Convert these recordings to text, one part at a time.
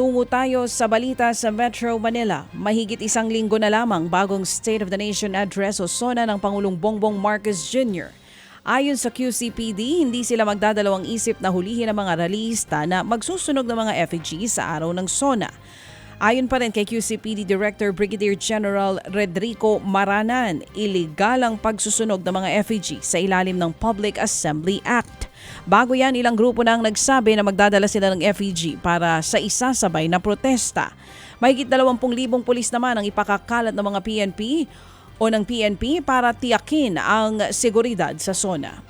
Tungo tayo sa balita sa Metro Manila. Mahigit isang linggo na lamang bagong State of the Nation Address o SONA ng Pangulong Bongbong Marcos Jr. Ayon sa QCPD, hindi sila magdadalawang isip na hulihin ang mga ralista na magsusunog ng mga effigy sa araw ng SONA. Ayon pa rin kay QCPD Director Brigadier General Redrico Maranan, iligal ang pagsusunog ng mga effigy sa ilalim ng Public Assembly Act. Bago yan, ilang grupo na ang nagsabi na magdadala sila ng effigy para sa isasabay na protesta. Mahigit 20,000 pulis naman ang ipakakalat ng mga PNP o ng PNP para tiyakin ang seguridad sa zona.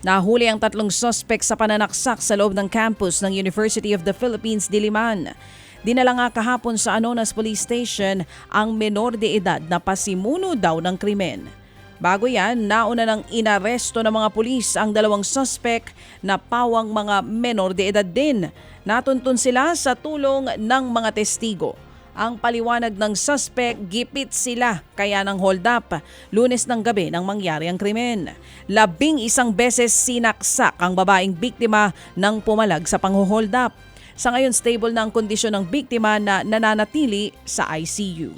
Nahuli ang tatlong suspect sa pananaksak sa loob ng campus ng University of the Philippines, Diliman. Dinala nga kahapon sa Anonas Police Station ang menor de edad na pasimuno daw ng krimen. Bago yan, nauna nang inaresto ng mga pulis ang dalawang suspect na pawang mga menor de edad din. Natuntun sila sa tulong ng mga testigo. Ang paliwanag ng suspect, gipit sila kaya ng hold up. Lunes ng gabi nang mangyari ang krimen. Labing isang beses sinaksak ang babaeng biktima ng pumalag sa panghold up. Sa ngayon, stable na ang kondisyon ng biktima na nananatili sa ICU.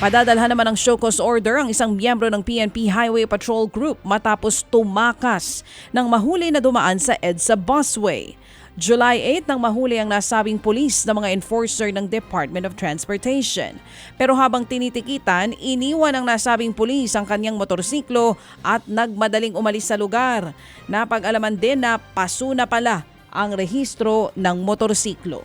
Padadalhan naman ng show cause order ang isang miyembro ng PNP Highway Patrol Group matapos tumakas ng mahuli na dumaan sa EDSA busway. July 8 nang mahuli ang nasabing pulis ng mga enforcer ng Department of Transportation. Pero habang tinitikitan, iniwan ng nasabing pulis ang kanyang motorsiklo at nagmadaling umalis sa lugar. Napag-alaman din na pasuna pala ang rehistro ng motorsiklo.